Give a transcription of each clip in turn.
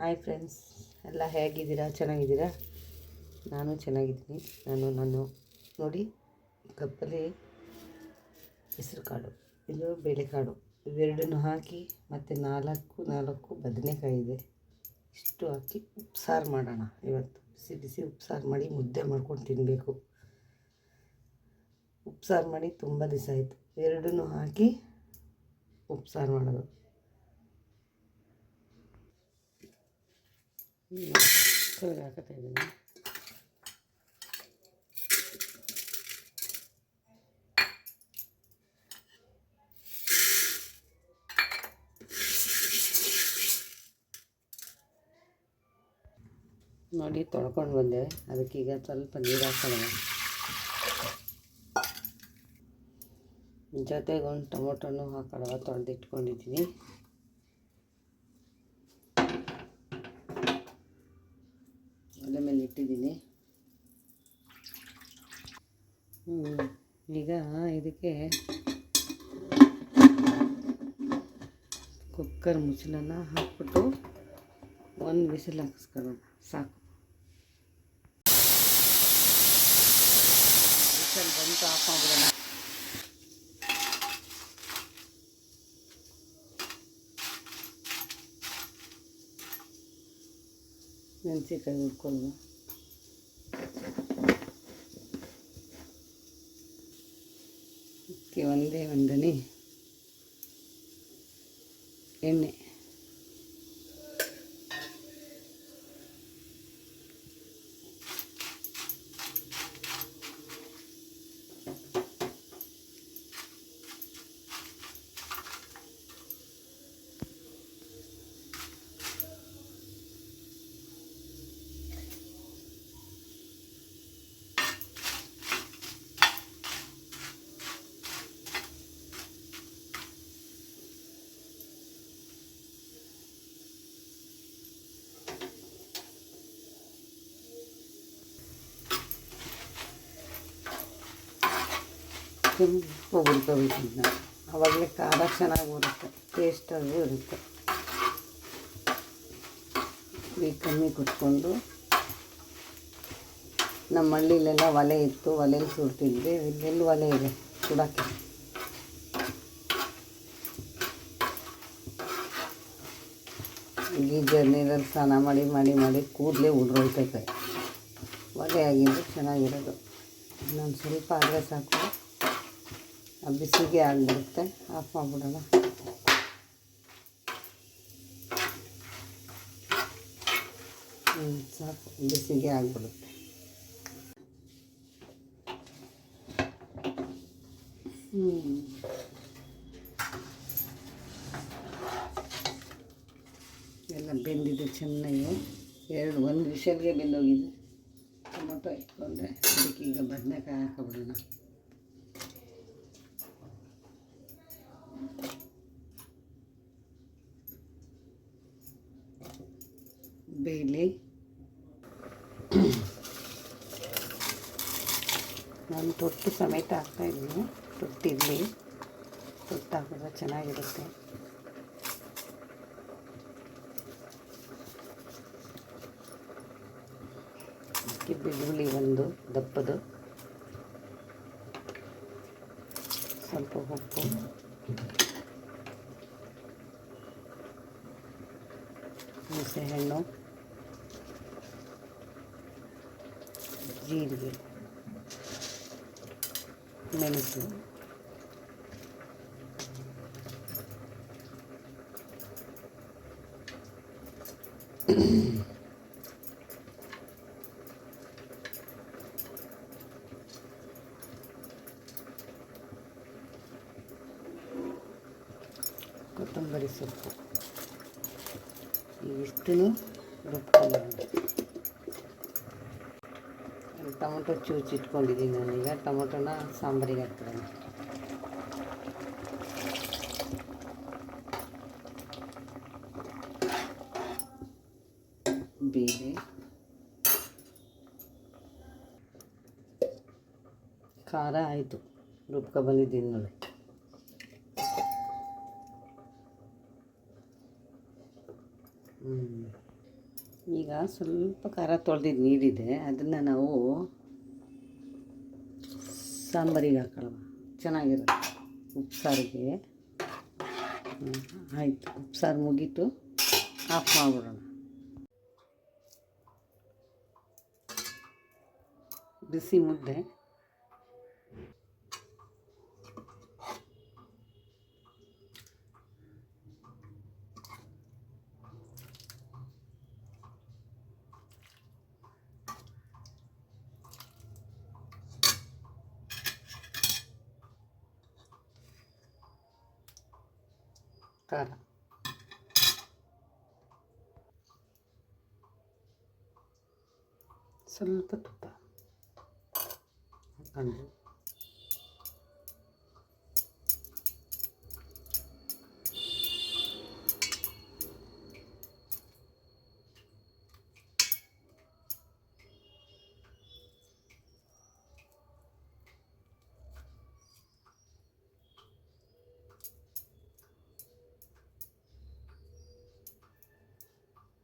Hi friends ಎಲ್ಲ ಹೇಗಿದ್ದೀರಾ? ಚೆನ್ನಾಗಿದ್ದೀರಾ? ನಾನು ಚೆನ್ನಾಗಿದ್ದೀನಿ. ನಾನು ನಾನು. ನೋಡಿ ಕಪ್ಪಲ್ಲಿ ಹೆಸರು ಕಾಳು. ಇದು ಬೇಳೆಕಾಳು ಇವೆರಡನ್ನು ಹಾಕಿ ಮತ್ತು ನಾಲ್ಕು ನಾಲ್ಕು ಬದನೆಕಾಯಿ ಇದೆ. ಇಷ್ಟು ಹಾಕಿ ಉಪ್ಸಾರು ಮಾಡೋಣ ಇವತ್ತು. ಬಿಸಿ ಬಿಸಿ ಉಪ್ಸಾರು ಮಾಡಿ ಮುದ್ದೆ ಮಾಡ್ಕೊಂಡು ತಿನ್ನಬೇಕು ಉಪ್ಸಾರು ಮಾಡಿ ತುಂಬ ದಿವಸ ಆಯಿತು. ಎರಡನ್ನೂ ಹಾಕಿ ಉಪ್ಸಾರು ಮಾಡೋದು. ಹಾಕತ್ತಾ ಇದ್ದೀನಿ. ನೋಡಿ ತೊಳ್ಕೊಂಡು ಬಂದೆ. ಅದಕ್ಕೀಗ ಸ್ವಲ್ಪ ನೀರು ಹಾಕೋಣ. ಜೊತೆಗೆ ಒಂದು ಟೊಮೊಟೊನು ಹಾಕೊಳ್ಳುವ ತೊಳೆದಿಟ್ಕೊಂಡಿದ್ದೀನಿ. ಈಗ ಇದಕ್ಕೆ ಕುಕ್ಕರ್ ಮುಚ್ಚಳನ ಹಾಕ್ಬಿಟ್ಟು ಒಂದು ವಿಸಿಲ್ ಹಾಕಿಸ್ಕೊಳ್ಳೋಣ ಸಾಕು ವಿಸಲ್ ಬಂತು ಆಫ್ ಮಾಡ್ಬಿಡೋಣ ಮೆಣಸಿನ್ಕಾಯಿ ಹುರ್ಕೊಳ್ಳುವ ಒಂದೇ ಒಂದನೇ ಎಣ್ಣೆ ತುಂಬ ಹುರ್ಕೋಬೇಕು ಅವಾಗಲೇ ಖಾರ ಚೆನ್ನಾಗಿ ಬರುತ್ತೆ ಟೇಸ್ಟ್ ಅದು ಇರುತ್ತೆ. ಈ ಕಮ್ಮಿ ಕುಟ್ಕೊಂಡು ನಮ್ಮ ಹಳ್ಳಿಲೆಲ್ಲ ಒಲೆ ಇತ್ತು ಒಲೆಯಲ್ಲಿ ಸುಡ್ತಿದ್ವಿ ಇಲ್ಲೆಲ್ಲೂ ಒಲೆ ಇದೆ? ಸುಡೋಕ್ಕೆ. ಗೀಜರ್ ನೀರಲ್ಲಿ ಸ್ನಾನ ಮಾಡಿ ಮಾಡಿ ಮಾಡಿ ಕೂದಲೇ ಉಡ್ರೊಳ್ತೈತೆ ಒಲೆ ಆಗಿದ್ದು ಚೆನ್ನಾಗಿರೋದು. ಇನ್ನೊಂದು ಸ್ವಲ್ಪ ಆದರೆ ಸಾಕು. ಆ ಬಿಸಿಗೆ ಆಗಿಬಿಡುತ್ತೆ ಆಫ್ ಮಾಡಿಬಿಡೋಣ ಹ್ಞೂ ಸಾಕು ಬಿಸಿಗೆ ಆಗಿಬಿಡುತ್ತೆ ಹ್ಞೂ ಎಲ್ಲ ಬೆಂದಿದೆ ಚೆನ್ನಾಗಿ ಎರಡು ಒಂದು ವಿಷಲ್ಗೆ ಬೆಂದೋಗಿದೆ ಟೊಮೊಟೊ ಇಟ್ಕೊಂಡ್ರೆ ಅದಕ್ಕೆ ಈಗ ಬದನೆಕಾಯಿ ಹಾಕೊಬಿಡೋಣ ಬೇಳೆ ನಾನು ತೊಟ್ಟು ಸಮೇತ ಹಾಕ್ತಾಯಿದ್ದೀನಿ ತೊಟ್ಟಿರಲಿ ತೊಟ್ಟು ಹಾಕಿದ್ರೆ ಚೆನ್ನಾಗಿರುತ್ತೆ. ಬೆಳ್ಳುಳ್ಳಿ ಒಂದು, ದಪ್ಪದು. ಸ್ವಲ್ಪ ಉಪ್ಪು. ಹುಣಸೆಹಣ್ಣು. ಜೀರಿಗೆ ಮೆಣಸು ಕೊತ್ತಂಬರಿ ಸೊಪ್ಪು ಇವಿಷ್ಟು ರುಬ್ಕೊಂಡು ಟೊಮೊಟೊ ಚೂಚಿ ಇಟ್ಕೊಂಡಿದ್ದೀನಿ ನಾನೀಗ ಟೊಮೊಟೊನ ಸಾಂಬಾರಿಗೆ ಹಾಕ್ಬಿಡೋಣ ಬೇಳೆ. ಖಾರ ಆಯಿತು. ರುಬ್ಕೊ ಬಂದಿದ್ದೀನಿ ನೋಡಿ. ಹ್ಞೂ ಈಗ ಸ್ವಲ್ಪ ಖಾರ ತೊಳೆದಿದ್ದು ನೀರಿದೆ, ಅದನ್ನು ನಾವು ಸಾಂಬಾರಿಗೆ ಹಾಕೊಳ್ಳುವ ಚೆನ್ನಾಗಿರುತ್ತೆ ಉಪ್ಸಾರಿಗೆ. ಆಯಿತು, ಉಪ್ಸಾರು ಮುಗೀತು, ಆಫ್ ಮಾಡಿಬಿಡೋಣ. ಬಿಸಿ ಮುದ್ದೆ. ಖಾರ ಸ್ವಲ್ಪ ತುಪ್ಪ ಹಾಕೊಂಡು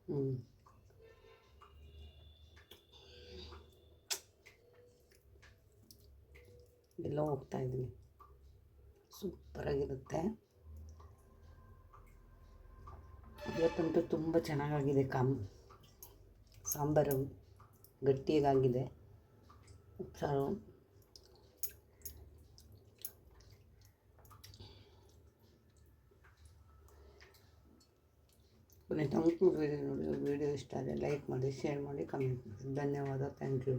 ಹ್ಞೂ ಎಲ್ಲ ಹೋಗ್ತಾ ಇದ್ದೀನಿ. ಸೂಪರಾಗಿರುತ್ತೆ ಇವತ್ತಂತೂ ತುಂಬ ಚೆನ್ನಾಗಾಗಿದೆ ಕಾಮ್. ಸಾಂಬಾರು ಗಟ್ಟಿಯಾಗಿದೆ. ಉಪ್ಸಾರು. ತನಕ ವಿಡಿಯೋ ನೋಡಿ ವಿಡಿಯೋ ಇಷ್ಟ ಆದರೆ ಲೈಕ್ ಮಾಡಿ ಶೇರ್ ಮಾಡಿ ಕಮೆಂಟ್ ಮಾಡಿ. ಧನ್ಯವಾದ. Thank you